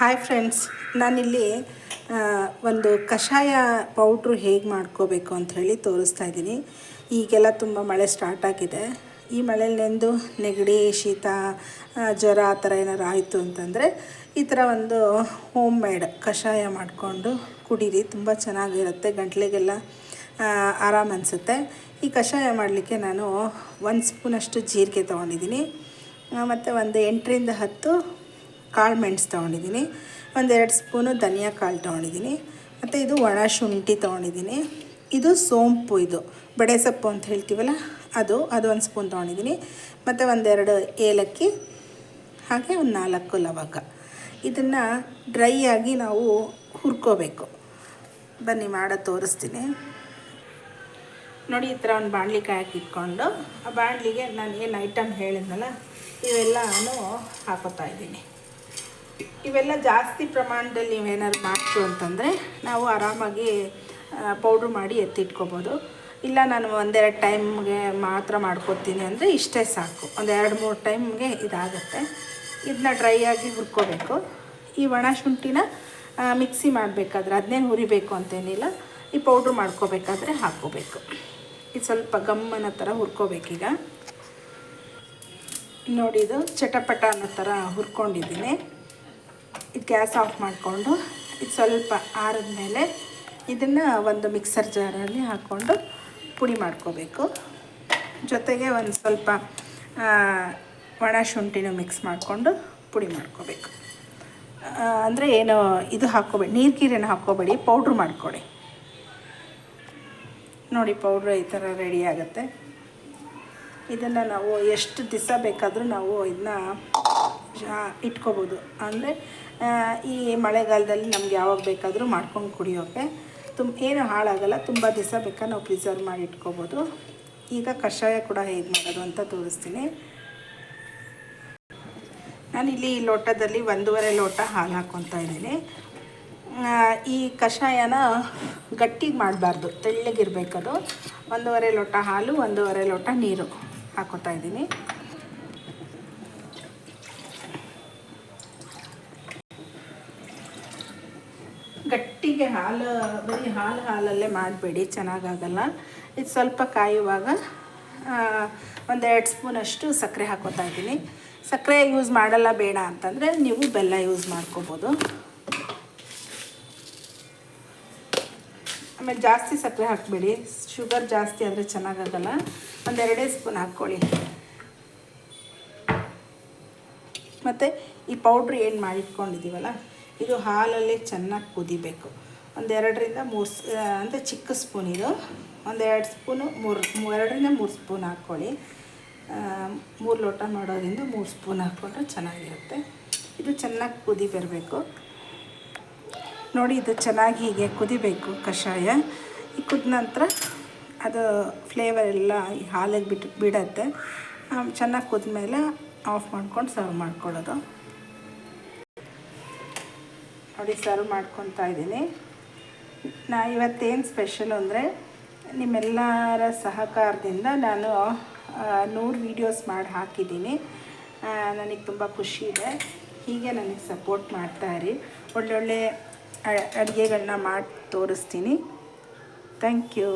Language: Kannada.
ಹಾಯ್ ಫ್ರೆಂಡ್ಸ್ ನಾನಿಲ್ಲಿ ಒಂದು ಕಷಾಯ ಪೌಡ್ರು ಹೇಗೆ ಮಾಡ್ಕೋಬೇಕು ಅಂತ ಹೇಳಿ ತೋರಿಸ್ತಾ ಇದ್ದೀನಿ. ಈಗೆಲ್ಲ ತುಂಬ ಮಳೆ ಸ್ಟಾರ್ಟ್ ಆಗಿದೆ. ಈ ಮಳೆಯಲ್ಲಿ ನೆಂದು ನೆಗಡಿ, ಶೀತ ಜ್ವರ ಆ ಥರ ಏನಾರು ಆಯಿತು ಅಂತಂದರೆ ಈ ಥರ ಒಂದು ಹೋಮ್ ಮೇಡ್ ಕಷಾಯ ಮಾಡಿಕೊಂಡು ಕುಡೀರಿ. ತುಂಬ ಚೆನ್ನಾಗಿರುತ್ತೆ, ಗಂಟ್ಲಿಗೆಲ್ಲ ಆರಾಮ ಅನಿಸುತ್ತೆ. ಈ ಕಷಾಯ ಮಾಡಲಿಕ್ಕೆ ನಾನು ಒಂದು ಸ್ಪೂನಷ್ಟು ಜೀರಿಗೆ ತೊಗೊಂಡಿದ್ದೀನಿ. ಮತ್ತು ಒಂದು ಎಂಟರಿಂದ ಹತ್ತು ಕಾಳು ಮೆಣಸು ತೊಗೊಂಡಿದ್ದೀನಿ. ಒಂದೆರಡು ಸ್ಪೂನು ಧನಿಯಾ ಕಾಳು ತೊಗೊಂಡಿದ್ದೀನಿ. ಮತ್ತು ಇದು ಒಣ ಶುಂಠಿ ತೊಗೊಂಡಿದ್ದೀನಿ. ಇದು ಸೋಂಪು ಇದು. ಬಡೆ ಸೊಪ್ಪು ಅಂತ ಹೇಳ್ತೀವಲ್ಲ, ಅದು ಅದು ಒಂದು ಸ್ಪೂನ್ ತೊಗೊಂಡಿದ್ದೀನಿ. ಮತ್ತು ಒಂದೆರಡು ಏಲಕ್ಕಿ, ಹಾಗೆ ಒಂದು ನಾಲ್ಕು ಲವಂಗ. ಇದನ್ನು ಡ್ರೈ ಆಗಿ ನಾವು ಹುರ್ಕೋಬೇಕು. ಬನ್ನಿ, ಮಾಡೋ ತೋರಿಸ್ತೀನಿ. ನೋಡಿ, ಈ ಥರ ಒಂದು ಬಾಣಲಿ ಇಟ್ಕೊಂಡು, ಆ ಬಾಣಲಿಗೆ ನಾನು ಏನು ಐಟಮ್ ಹೇಳಿದ್ನಲ್ಲ, ಇವೆಲ್ಲನೂ ಹಾಕೋತಾ ಇದ್ದೀನಿ. ಇವೆಲ್ಲ ಜಾಸ್ತಿ ಪ್ರಮಾಣದಲ್ಲಿ ನೀವೇನಾದ್ರು ಮಾಡ್ತು ಅಂತಂದರೆ ನಾವು ಆರಾಮಾಗಿ ಪೌಡ್ರ್ ಮಾಡಿ ಎತ್ತಿಟ್ಕೋಬೋದು. ಇಲ್ಲ ನಾನು ಒಂದೆರಡು ಟೈಮ್ಗೆ ಮಾತ್ರ ಮಾಡ್ಕೊತೀನಿ ಅಂದರೆ ಇಷ್ಟೇ ಸಾಕು. ಒಂದು ಎರಡು ಮೂರು ಟೈಮ್ಗೆ ಇದಾಗುತ್ತೆ. ಇದನ್ನ ಡ್ರೈ ಆಗಿ ಹುರ್ಕೋಬೇಕು. ಈ ಒಣ ಶುಂಠಿನ ಮಿಕ್ಸಿ ಮಾಡಬೇಕಾದ್ರೆ ಅದನ್ನೇನು ಹುರಿಬೇಕು ಅಂತೇನಿಲ್ಲ, ಈ ಪೌಡ್ರ್ ಮಾಡ್ಕೋಬೇಕಾದ್ರೆ ಹಾಕ್ಕೋಬೇಕು. ಇದು ಸ್ವಲ್ಪ ಗಮ್ಮನ ಥರ ಹುರ್ಕೋಬೇಕೀಗ. ನೋಡಿ ಇದು ಚಟಪಟ ಅನ್ನೋ ಥರ ಹುರ್ಕೊಂಡಿದ್ದೀನಿ. ಇದು ಗ್ಯಾಸ್ ಆಫ್ ಮಾಡಿಕೊಂಡು ಇದು ಸ್ವಲ್ಪ ಆರಿದ ಮೇಲೆ ಇದನ್ನು ಒಂದು ಮಿಕ್ಸರ್ ಜಾರಲ್ಲಿ ಹಾಕ್ಕೊಂಡು ಪುಡಿ ಮಾಡ್ಕೋಬೇಕು. ಜೊತೆಗೆ ಒಂದು ಸ್ವಲ್ಪ ಒಣ ಶುಂಠಿನೂ ಮಿಕ್ಸ್ ಮಾಡಿಕೊಂಡು ಪುಡಿ ಮಾಡ್ಕೋಬೇಕು. ಅಂದರೆ ಏನು, ಇದು ಹಾಕ್ಕೋಬೇಡಿ ನೀರು ಕೀರೇನು ಹಾಕ್ಕೋಬೇಡಿ ಪೌಡ್ರ್ ಮಾಡ್ಕೊಡಿ. ನೋಡಿ ಪೌಡ್ರ್ ಈ ಥರ ರೆಡಿ ಆಗುತ್ತೆ. ಇದನ್ನು ನಾವು ಎಷ್ಟು ದಿವಸ ಬೇಕಾದರೂ ನಾವು ಇದನ್ನ ಇಟ್ಕೋಬೋದು. ಅಂದರೆ ಈ ಮಳೆಗಾಲದಲ್ಲಿ ನಮ್ಗೆ ಯಾವಾಗ ಬೇಕಾದರೂ ಮಾಡ್ಕೊಂಡು ಕುಡಿಯೋಕ್ಕೆ ತುಂಬ ಏನು ಹಾಳಾಗಲ್ಲ, ತುಂಬ ದಿವಸ ಬೇಕಾದ್ರೆ ನಾವು ಪ್ರಿಸರ್ವ್ ಮಾಡಿ ಇಟ್ಕೋಬೋದು. ಈಗ ಕಷಾಯ ಕೂಡ ಹೇಗೆ ಮಾಡೋದು ಅಂತ ತೋರಿಸ್ತೀನಿ. ನಾನಿಲ್ಲಿ ಈ ಲೋಟದಲ್ಲಿ ಒಂದೂವರೆ ಲೋಟ ಹಾಲು ಹಾಕ್ಕೊತಾ ಇದ್ದೀನಿ. ಈ ಕಷಾಯನ ಗಟ್ಟಿಗೆ ಮಾಡಬಾರ್ದು, ತೆಳ್ಳಗಿರ್ಬೇಕದು. ಒಂದೂವರೆ ಲೋಟ ಹಾಲು, ಒಂದೂವರೆ ಲೋಟ ನೀರು ಹಾಕೋತಾ ಇದ್ದೀನಿ. ಗಟ್ಟಿಗೆ ಹಾಲು, ಬರೀ ಹಾಲು ಹಾಲಲ್ಲೇ ಮಾಡಬೇಡಿ, ಚೆನ್ನಾಗಾಗಲ್ಲ. ಇದು ಸ್ವಲ್ಪ ಕಾಯುವಾಗ ಒಂದೆರಡು ಸ್ಪೂನಷ್ಟು ಸಕ್ಕರೆ ಹಾಕೋತಾ ಇದ್ದೀನಿ. ಸಕ್ಕರೆ ಯೂಸ್ ಮಾಡಲ್ಲ ಬೇಡ ಅಂತಂದರೆ ನೀವು ಬೆಲ್ಲ ಯೂಸ್ ಮಾಡ್ಕೋಬೋದು. ಆಮೇಲೆ ಜಾಸ್ತಿ ಸಕ್ಕರೆ ಹಾಕಬೇಡಿ. ಶುಗರ್ ಜಾಸ್ತಿ ಆದರೆ ಚೆನ್ನಾಗಾಗಲ್ಲ. ಒಂದೆರಡೇ ಸ್ಪೂನ್ ಹಾಕ್ಕೊಳ್ಳಿ. ಮತ್ತು ಈ ಪೌಡ್ರ್ ಏನು ಮಾಡಿಟ್ಕೊಂಡಿದ್ದೀವಲ್ಲ? ಇದು ಹಾಲಲ್ಲಿ ಚೆನ್ನಾಗಿ ಕುದಿಬೇಕು. ಒಂದೆರಡರಿಂದ ಮೂರು ಅಂದರೆ ಚಿಕ್ಕ ಸ್ಪೂನ್ ಇದು. ಒಂದೆರಡು ಸ್ಪೂನು, ಮೂರು ಎರಡರಿಂದ ಮೂರು ಸ್ಪೂನ್ ಹಾಕ್ಕೊಳ್ಳಿ. ಮೂರು ಲೋಟ ಮಾಡೋದ್ರಿಂದ ಮೂರು ಸ್ಪೂನ್ ಹಾಕ್ಕೊಂಡ್ರೆ ಚೆನ್ನಾಗಿರುತ್ತೆ. ಇದು ಚೆನ್ನಾಗಿ ಕುದಿ ಬರಬೇಕು ನೋಡಿ, ಇದು ಚೆನ್ನಾಗಿ ಹೀಗೆ ಕುದಿಬೇಕು ಕಷಾಯ. ಈ ಕುದ ನಂತರ ಅದು ಫ್ಲೇವರ್ ಎಲ್ಲ ಹಾಲಿಗೆ ಬಿಟ್ಟು ಬಿಡತ್ತೆ. ಚೆನ್ನಾಗಿ ಕುದ್ಮೇಲೆ ಆಫ್ ಮಾಡ್ಕೊಂಡು ಸರ್ವ್ ಮಾಡ್ಕೊಳ್ಳೋದು. ನೋಡಿ ಸರ್ವ್ ಮಾಡ್ಕೊತಾ ಇದ್ದೀನಿ. ನಾ ಇವತ್ತೇನು ಸ್ಪೆಷಲ್ ಅಂದರೆ ನಿಮ್ಮೆಲ್ಲರ ಸಹಕಾರದಿಂದ ನಾನು ನೂರು ವೀಡಿಯೋಸ್ ಮಾಡಿ ಹಾಕಿದ್ದೀನಿ. ನನಗೆ ತುಂಬ ಖುಷಿ ಇದೆ. ಹೀಗೆ ನನಗೆ ಸಪೋರ್ಟ್ ಮಾಡ್ತಾಯಿರಿ ಒಳ್ಳೊಳ್ಳೆ ಅಡುಗೆಗಳನ್ನ ಮಾಡಿ ತೋರಿಸ್ತೀನಿ. Thank you